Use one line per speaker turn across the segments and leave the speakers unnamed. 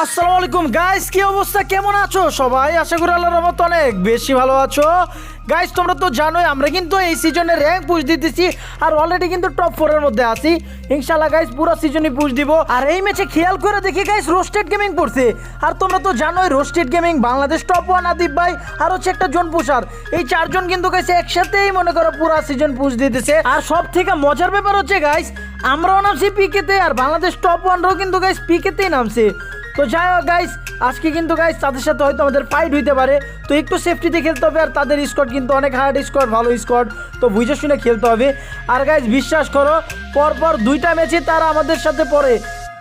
আসসালামু আলাইকুম। গাইস কি অবস্থা? কেমন আছো সবাই? আশা করি আল্লাহর রহমত অনেক বেশি ভালো আছো। গাইস তোমরা তো জানোই, আমরা কিন্তু এই সিজনে র্যাঙ্ক পুশ দিতেছি আর অলরেডি কিন্তু টপ ফোরের মধ্যে আছি। ইনশাল্লাহ গাইস পুরো সিজনই পুশ দিব। আর এই ম্যাচে খেয়াল করে দেখি গাইস রোস্টেড গেমিং পড়ছে। আর তোমরা তো জানোই roasted gaming Bangladesh top one Adib ভাই আর হচ্ছে একটা জন পুষার এই চারজন কিন্তু গাইস একসাথেই মনে করো পুরো সিজন পুশ দিতেছে। আর সব থেকে মজার ব্যাপার হচ্ছে গাইস আমরাও নামছি পিকেতে আর বাংলাদেশ টপ ওয়ানরাও কিন্তু গাইস পিকেতেই নামছে। তো যাই হোক গাইস আজকে কিন্তু গাইস তাদের সাথে হয়তো আমাদের ফাইট হইতে পারে। তো একটু সেফটিতে খেলতে হবে, আর তাদের স্কোয়াড কিন্তু অনেক হার্ড স্কোয়াড ভালো স্কোয়াড তো বুঝে শুনে খেলতে হবে। আর গাইস বিশ্বাস করো, পরপর দুইটা ম্যাচে তারা আমাদের সাথে পড়ে।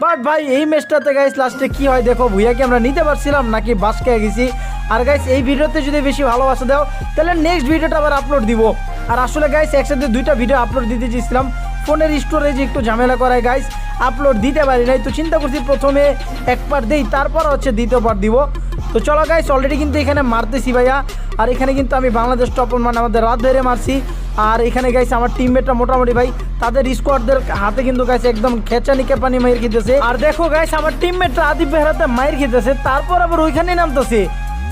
বাট ভাই, এই ম্যাচটাতে গাইস লাস্টে কি হয় দেখো, ভুইয়াকে আমরা নিতে পারছিলাম, নাকি বাস খেয়ে গেছি। আর গাইস এই ভিডিওতে যদি বেশি ভালোবাসা দাও, তাহলে নেক্সট ভিডিওটা আবার আপলোড দিব। আর আসলে গাইস একসাথে দুইটা ভিডিও আপলোড দিতে চেয়েছিলাম। ফোনের স্টোরেজ একটু ঝামেলা করায় গাইস আপলোড দিতে পারি নাই। তো চিন্তা করছি প্রথমে এক পার্ট দিই, তারপর হচ্ছে দ্বিতীয় পার্ট দিব। তো চলো গাইস অলরেডি কিন্তু এখানে মারতেছি ভাইয়া। আর এখানে কিন্তু আমি বাংলাদেশ টপ মানে আমাদের রাত ধরে মারছি। আর এখানে গাইস আমার টিমমেটরা মোটামুটি ভাই, তাদের স্কোয়াডদের হাতে কিন্তু গাইস একদম খেচানি কেপানি মাইর খেতেছে। আর দেখো গাইস আমার টিমমেটরা আদিব বেহরাতে মাইর খেতেছে, তারপর আবার ওইখানে নামতেছে।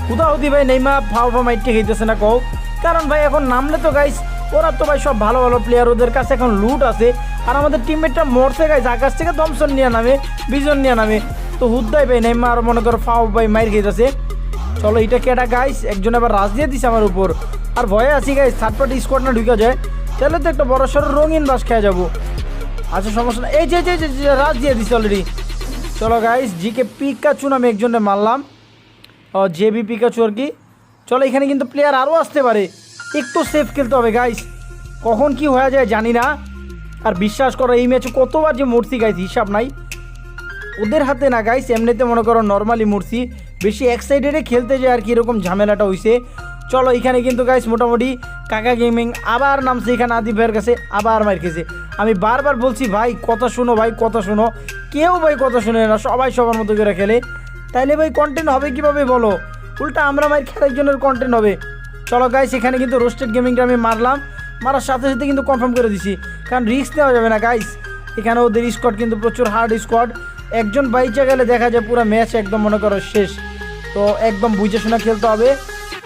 হুদাহুদি ভাই নেইমা ফাও ফা মাইটে খেতেছে না কও। কারণ ভাই, এখন নামলে তো গাইস ওরা তো ভাই সব ভালো ভালো প্লেয়ার ওদের কাছে এখন লুট আছে। আর আমাদের টিমমেটটা মরছে গাইস আকাশ থেকে দমসন নিয়ে নামে বিজন নিয়ে নামে। তো হুদ্দাই ভাই নেইমা আর মনে করো ফাও ভাই মাইর খেতেছে চলো এটা কেটা গাইস একজন আবার রাজ দিয়ে দিছে আমার উপর। আর ভয়ে আছি গাইস থার্ড পার্টি স্কোয়াড না ঢুকে যায়। তাহলে তো একটা বড় সড়ো রঙিন বাস খেয়ে যাব। আচ্ছা সমস্যা না এই যে, যে, রাজ দিয়ে দিছে অলরেডি চলো গাইস জিকে পিকাচু নামে একজনে মারলাম। ও জেবি পিকাচু আর কি। চলো এখানে কিন্তু প্লেয়ার আরও আসতে পারে। একটু সেফ খেলতে হবে গাইস কখন কি হয়ে যায় জানি না। আর বিশ্বাস করো, এই ম্যাচে কতবার যে মূর্তি গাইস হিসাব নাই। ওদের হাতে না গাইস এমনিতে মনে করো নর্মালি মূর্তি। বেশি এক সাইডে খেলতে যায় আর কি এরকম ঝামেলাটা হইছে। চলো, এখানে কিন্তু গাইস মোটামুটি কাকা গেমিং আবার নামছে। এখানে আদিব ভাইয়ের কাছে আবার মার খেয়েছে। আমি বারবার বলছি, ভাই, কথা শুনো, ভাই, কথা শুনো। কেউ ভাই, কথা শুনে না, সবাই সবার মতো করে খেলে। তাইলে ভাই কন্টেন্ট হবে কীভাবে বলো? উল্টা আমরা মায়ের খেলার জন্য কন্টেন্ট হবে। চলো গাইস এখানে কিন্তু রোস্টেড গেমিংটা আমি মারলাম। মারার সাথে সাথে কিন্তু কনফার্ম করে দিছি। কারণ রিস্ক নেওয়া যাবে না গাইস এখানে ওদের স্কোয়াড কিন্তু প্রচুর হার্ড স্কোয়াড একজন বাইচে গেলে দেখা যায় পুরো ম্যাচ একদম মনে করো শেষ। তো একদম বুঝে শোনা খেলতে হবে।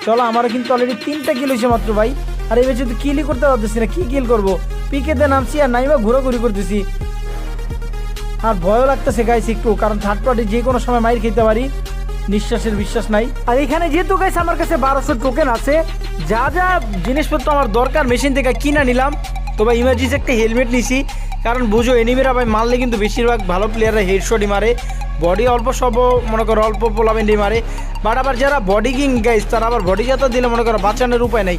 চলো, আমারও কিন্তু অলরেডি তিনটা কিল হয়েছে মাত্র ভাই। আর এই ম্যাচে তো কিলই করতে পারতেছি না, কি কিল করব? পিকেতে নামছি আর নাইবা ঘোরাঘুরি করতেছি। আর ভয়ও লাগতেছে গাইস একটু। কারণ থার্ড পার্টি যে কোনো সময় মাইর খেতে পারি। নিঃশ্বাসের বিশ্বাস নাই। আর এখানে যেহেতু গাইস আমার কাছে বারোশো টোকেন আছে, যা যা জিনিসপত্র আমার দরকার মেশিন থেকে কিনা নিলাম, তো ভাই ইমার্জেন্সি একটা হেলমেট নিছি। কারণ বুঝো এনিমিরা ভাই মারলে কিন্তু বেশিরভাগ ভালো প্লেয়াররা হেডশটই মারে। বডি অল্প সব, মনে করো অল্প পোলামেন্টই মারে। বাট আবার যারা বডি কিং গাইস তারা আবার বডি যাতা দিলে মনে করো বাঁচানোর উপায় নাই।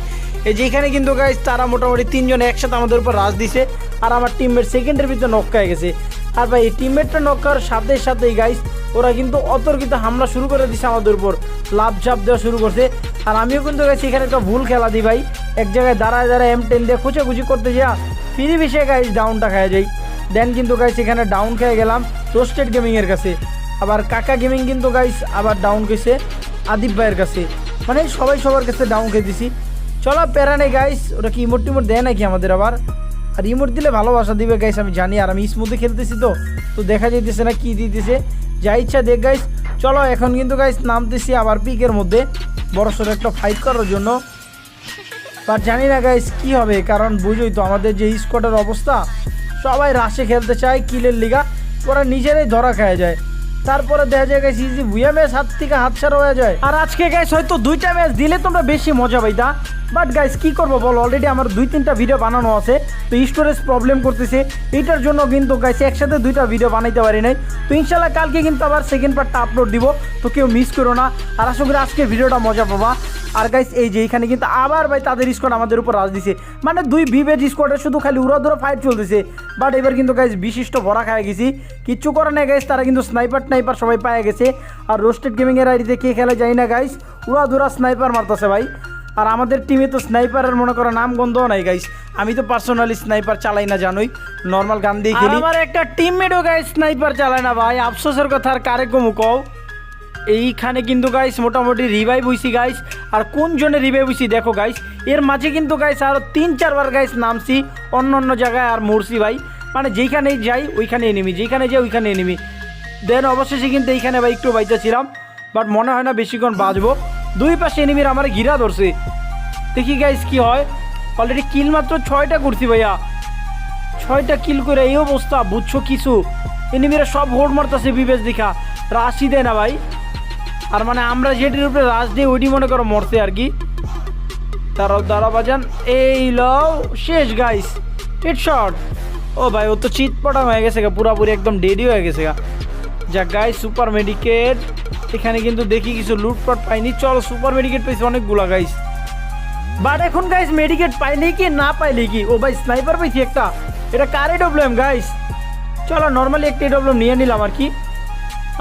এই যেখানে কিন্তু গাইস তারা মোটামুটি তিনজন একসাথে আমাদের উপর রাজ দিছে। আর আমার টিমের সেকেন্ডের ভিতরে নক্কায় গেছে। আর ভাই, এই টিমমেটটা নক্কার সাথে সাথেই গাইস ওরা কিন্তু অতর্কিত হামলা শুরু করে দিছে আমাদের উপর। লাভ ঝাপ দেওয়া শুরু করছে। আর আমিও কিন্তু গাইস এখানে একটা ভুল খেলা দিই ভাই। এক জায়গায় দাঁড়ায় দাঁড়ায় এম টেন দিয়ে খুঁচে করতে যা ফিরি বিষে গাইস ডাউনটা খাওয়া যাই দেন কিন্তু গাইস এখানে ডাউন খেয়ে গেলাম রোস্টেড গেমিংয়ের কাছে। আবার কাকা গেমিং কিন্তু গাইস আবার ডাউন গেছে আদিব ভাইয়ের কাছে। মানে সবাই সবার কাছে ডাউন খেয়ে দিছি। চলো, প্যারা নেই গাইস ওটা কি ইমোট টিমোট দেয় নাকি আমাদের আবার? আর ইমোট দিলে ভালোবাসা দিবে গাইস আমি জানি। আর আমি স্মুথে খেলতেছি তো। তো দেখা যাইতেছে না কি দিতেছে। যা ইচ্ছা দেখ গাইস চলো, এখন কিন্তু গাইস নামতেছি আবার পিকের মধ্যে। বড় সড়ো একটা ফাইট করার জন্য। বাট জানি না গাইস কি হবে, কারণ বুঝোই তো আমাদের যে স্কোয়াডের অবস্থা। সবাই রাশে খেলতে চায় কিলের লিগা। ওরা নিজেরাই ধরা খাওয়া যায়। তারপরে দেখা যায় গেছি যে ভুয়া ম্যাচ হাত থেকে হয়ে যায়। আর আজকে গাইস হয়তো দুইটা ম্যাচ দিলে তোমরা বেশি মজা পাইতা। বাট গাইস কি করব বল অলরেডি আমার দুই তিনটা ভিডিও বানানো আছে, তো স্টোরেজ প্রবলেম করতেছে। এটার জন্য কিন্তু গাইস একসাথে দুইটা ভিডিও বানাইতে পারি নাই। তো ইনশাল্লাহ কালকে কিন্তু আবার সেকেন্ড পার্টটা আপলোড দিব, তো কেউ মিস করো না। আর আশা করি আজকে ভিডিওটা মজা পাবা। আর গাইস এই যে এখানে কিন্তু আবার ভাই তাদের স্কোয়াড আমাদের উপর রাজ দিছে। মানে দুই বিবেজ স্কোয়াডের শুধু খালি উড়াদুরা ফাইট চলতেছে। বাট এবার কিন্তু গাইস বিশিষ্ট ভরা খায় গেছি। কিচ্ছু করে না গাইস তারা কিন্তু স্নাইপার টাইপার সবাই পায়ে গেছে। আর রোস্টেড গেমিংয়ের আইডিতে কে খেলে যায় না গাইস উড়াদুরা স্নাইপার মারতেছে ভাই। আর আমাদের টিমে তো স্নাইপারের মনে করো নাম গন্ধও নাই গাইস আমি তো পার্সোনালি স্নাইপার চালাই না জানোই। নর্মাল গান দিয়ে খেলি। আমার একটা টিমমেটও গাইস স্নাইপার চালায় না ভাই। আফসোসের কথা আর কারে কমু কও? এইখানে কিন্তু গাইস মোটামুটি রিভাইভ হইছি গাইস আর কোন জনে রিভাইভ হইছি দেখো গাইস এর মাঝে কিন্তু গাইস আরও তিন চারবার গাইস নামছি, অন্য অন্য জায়গায় আর মরছি ভাই। মানে যেইখানেই যাই ওইখানে এনিমি যেইখানে যাই ওইখানে এনিমি দেন অবশেষে কিন্তু এইখানে ভাই একটু বাইচা ছিলাম বাট মনে হয় না বেশিক্ষণ বাঁচবো। দুই পাশে এনিমির আমার ঘিরা ধরছে। দেখি গাইস কি হয়। অলরেডি কিল মাত্র ছয়টা করছি ভাইয়া। ছয়টা কিল করে এই অবস্থা, বুঝছ কিছু? এনিমিরা সব হোড মারতেছে বিবেশ দেখা। রাশি দেয় না ভাই। আর মানে আমরা যেটির উপরে রাশ দিই ওইটি মনে করো মরছে আর কি। দাঁড়াও দাঁড়াও বাজান। এই লও, শেষ গাইস হিট শট ও ভাই, ও তো চিত পটা হয়ে গেছে গা, পুরাপুরি একদম ডেডি হয়ে গেছে গা। যা গাইস সুপার মেডিকেট এখানে কিন্তু দেখি কিছু লুটপাট পাইনি। চল সুপার মেডিকেট পেয়েছি অনেকগুলা গাইস বাট এখন গাইস মেডিকেট পাইলি কি, না পাইলি কি? ও ভাই স্নাইপার পাইছি একটা। এটা কারে ডব্লিউএম গাইস চলো নর্মালি একটা ডব্লিউএম নিয়ে নিলাম আর কি।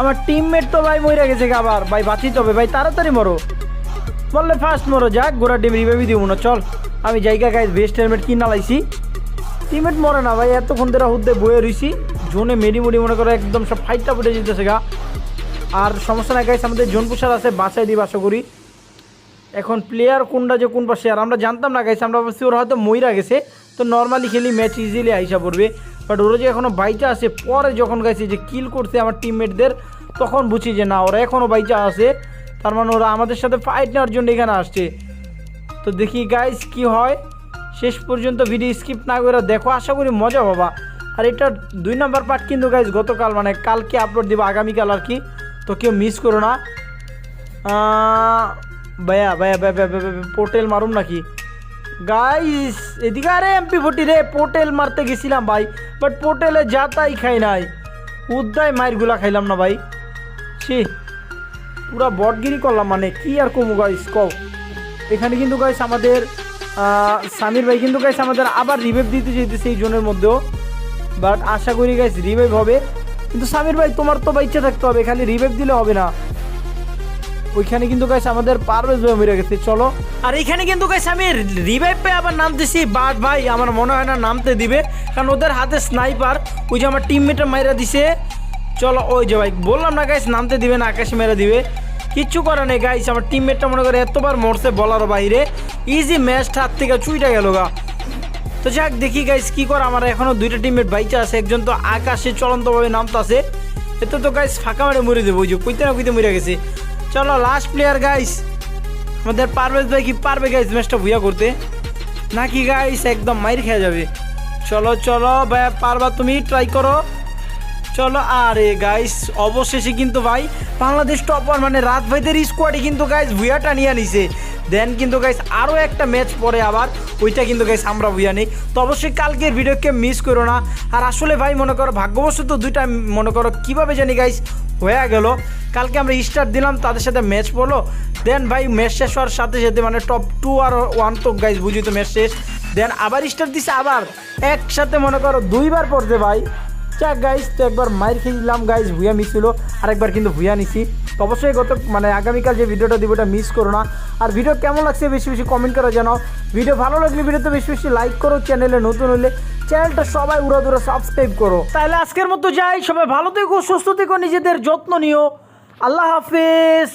আমার টিমমেট তো ভাই মরে গেছে আবার। ভাই বাঁচিতে তবে ভাই তাড়াতাড়ি মরো। বললে ফার্স্ট মরো, যাক গোড়া টিম রিভাইভি দিব না চল, আমি জায়গা গাইস বেস্ট হেলমেট কিনা লাইছি। টিমমেট মরে না ভাই এতক্ষণ ধরে হুদ্দে বয়ে রইছি। জোনে মেডি মুডি মনে করো, একদম সব ফাইটটা ফুটে যেতেছে গা। আর সমস্যা নাই গাইস আমাদের জোন পুষার আছে, বাঁচাই দিব আশা করি। এখন প্লেয়ার কোনটা যে কোন পাশে, আর আমরা জানতাম না গাইছে আমরা ভাবছি ওরা হয়তো মইরা গেছে। তো নর্মালি খেলি ম্যাচ ইজিলি আইসা পড়বে। বাট ওরা যে এখনও বাইচা আছে পরে যখন গাইছে যে কিল করছে আমার টিমমেটদের তখন বুঝি যে না ওরা এখনও বাইচা আছে। তার মানে ওরা আমাদের সাথে ফাইট নেওয়ার জন্য এখানে আসছে। তো দেখি গাইস কি হয়। শেষ পর্যন্ত ভিডিও স্কিপ না করে দেখো আশা করি মজা বাবা আর এটা দুই নম্বর পার্ট কিন্তু গাইস গতকাল মানে কালকে আপলোড দিব আগামীকাল আর কি। তো কেউ মিস করো না। ভাইয়া, ভাইয়া, ভাইয়া, পোর্টেল মারুম নাকি? গাইস এদিকে আরে এমপি ফোর্টি রে পোর্টেল মারতে গেছিলাম ভাই। বাট পোর্টেলে যা তাই খাই নাই। উদ্দায় মায়েরগুলা খাইলাম না ভাই। ছি, পুরা বটগিরি করলাম মানে কি আর কমু গাইস কও। এখানে কিন্তু গাইস আমাদের সামির ভাই কিন্তু গাইস আমাদের আবার রিভাইভ দিতে যেতেছে এই জোনের মধ্যেও। বাট আশা করি গাইস রিভাইভ হবে। কিন্তু সামির ভাই, তোমার তো বা ইচ্ছা থাকতে হবে, খালি রিভাইভ দিলে হবে না। ওইখানে কিন্তু গাইস আমাদের পারভেজ ভাই মরে গেছে, চলো। আর এখানে কিন্তু গাইস আমি রিভাইভ পেয়ে আবার নামতেছি, বাট ভাই আমার মনে হয় না নামতে দিবে, কারণ ওদের হাতে স্নাইপার ওই যে আমার টিমমেটে মাইরা দিছে। চলো, ওই যে ভাই, বললাম না গাইস নামতে দিবে না, আকাশে মেরে দিবে। কিচ্ছু করে নেই গাইস আমার টিমমেটটা মনে করে এতবার মরছে বলারও বাইরে। ইজি ম্যাচটা হাত থেকে চুইটা গেল গা। তো যাক, দেখি গাইস কি করে, আমার এখনও দুইটা টিমমেট বাইচা আছে, একজন তো আকাশে চলন্তভাবে নামতো আছে এতে তো গাইস ফাঁকা মারে মরে দেবো, ওই যে কইতে না কইতে মরে গেছে। চলো লাস্ট প্লেয়ার গাইস আমাদের পারভেজ ভাই কি পারবে গাইস ম্যাচটা ভুয়া করতে? নাকি গাইস একদম মাইর খেয়ে যাবে? চলো চলো, ভাই, পারবা তুমি ট্রাই করো। চলো, আরে গাইস অবশেষে কিন্তু ভাই, বাংলাদেশ টপ ওয়ান মানে রাত ভাইদের স্কোয়াডে কিন্তু গাইস ভুয়াটা নিয়ে নিছে। দেন কিন্তু গাইস আরও একটা ম্যাচ পরে আবার, ওইটা কিন্তু গাইস আমরা ভুয়া নেই। তো অবশ্যই কালকের ভিডিওকে মিস করো না। আর আসলে ভাই, মনে করো, ভাগ্যবশত দুইটা, মনে করো, কীভাবে জানি গাইস হয়ে গেল। কালকে আমরা স্টার্ট দিলাম, তাদের সাথে ম্যাচ পড়ল। দেন ভাই ম্যাচ শেষ হওয়ার সাথে সাথে মানে টপ টু আর ওয়ান তো গাইস বুঝি তো ম্যাচ শেষ। দেন আবার স্টার দিছে আবার। একসাথে মনে করো দুইবার পড়ছে ভাই। যাক গাইস তো একবার মাইর খেয়ে দিলাম গাইস ভুয়া মিস ছিল আর একবার কিন্তু ভুয়া নিছি। অবশ্যই গত মানে আগামীকাল যে ভিডিওটা দিব ওটা মিস করো না। আর ভিডিও কেমন লাগছে বেশি বেশি কমেন্ট করে জানাও। ভিডিও ভালো লাগলে ভিডিওতে বেশি বেশি লাইক করো চ্যানেলে নতুন হলে চ্যানেলটা সবাই উড়া দুরা সাবস্ক্রাইব করো। তাহলে আজকের মতো যাই, সবাই ভালো থেকো, সুস্থ থেকো, নিজেদের যত্ন নিও। আল্লাহ হাফেজ।